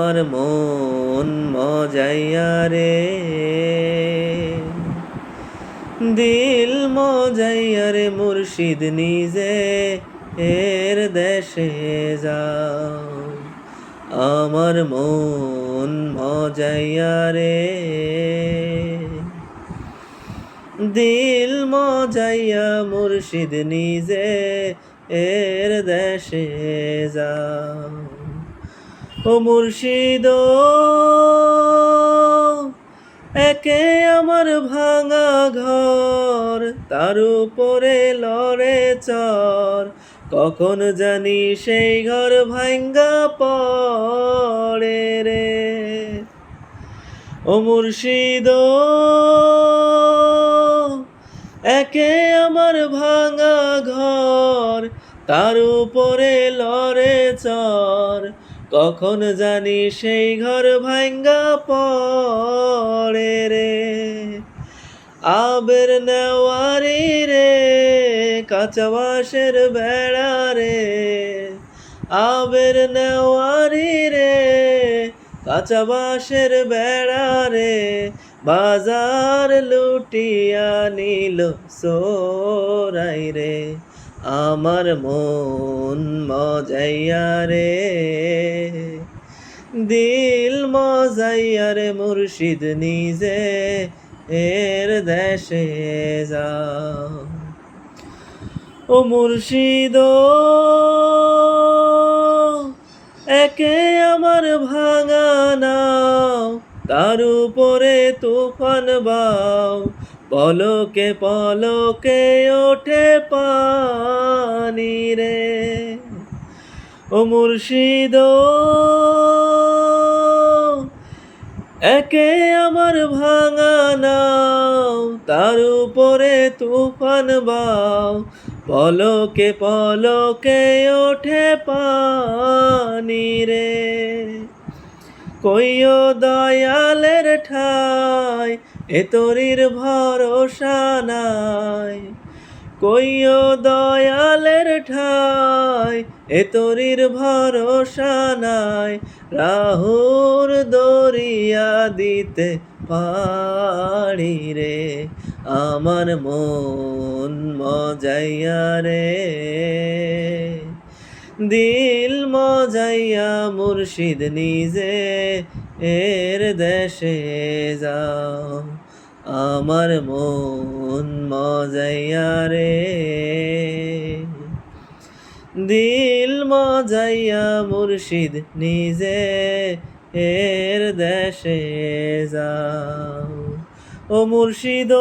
আমার মন মজাইয়া রে। দিল মজাইয়া রে মুর্শিদ নিজে এর দেশে যাও। আমার মন মজাইয়া রে। দিল মজাইয়া মুর্শিদ নিজে এর দেশে যাও। ও মুর্শিদ। একে আমার ভাঙা ঘর, তার উপরে লড়ে চর। কখন জানি সেই ঘর ভাঙ্গা পড়ে রে। ও মুর্শিদ, একে আমার ভাঙা ঘর, তার উপরে লড়ে চর। কখন জানি সেই ঘর ভাঙ্গা পড়ে রে? আবের নেওয়ারি রে, কাঁচা বাঁশের বেড়া রে। আবের নেওয়ারি রে, কাঁচা বাঁশের বেড়া রে। বাজার লুটিয়া নিল সোরাই রে। আমার মন মজাইয়া রে। দিল মজাইয়া রে মুর্শিদ নিজে এর দেশে যাও ও মুর্শিদ, একে আমার ভাঙা নাও, তার উপরে তুফান বাও। পলকে পলকে ওঠে পানি রে। ও মুর্শিদ, একে আমার ভাঙা নাও, তার উপরে তুফান বাও। পলকে পলকে ওঠে পানি রে। কইও দয়ালের ঠাই এ তরির ভরসা নাই। কইও দয়ালের ঠাই, এ তরির ভরসা নাই। রাহুর দরিয়া দিতে পারি রে, আমার মন মজাইয়া রে। দিল মজাইয়া মুর্শিদ নিজে এর দেশে যাও, আমার মন মজাইয়া রে। দিল মজাইয়া মুর্শিদ নিজে এর দেশে যাও। ও মুর্শিদ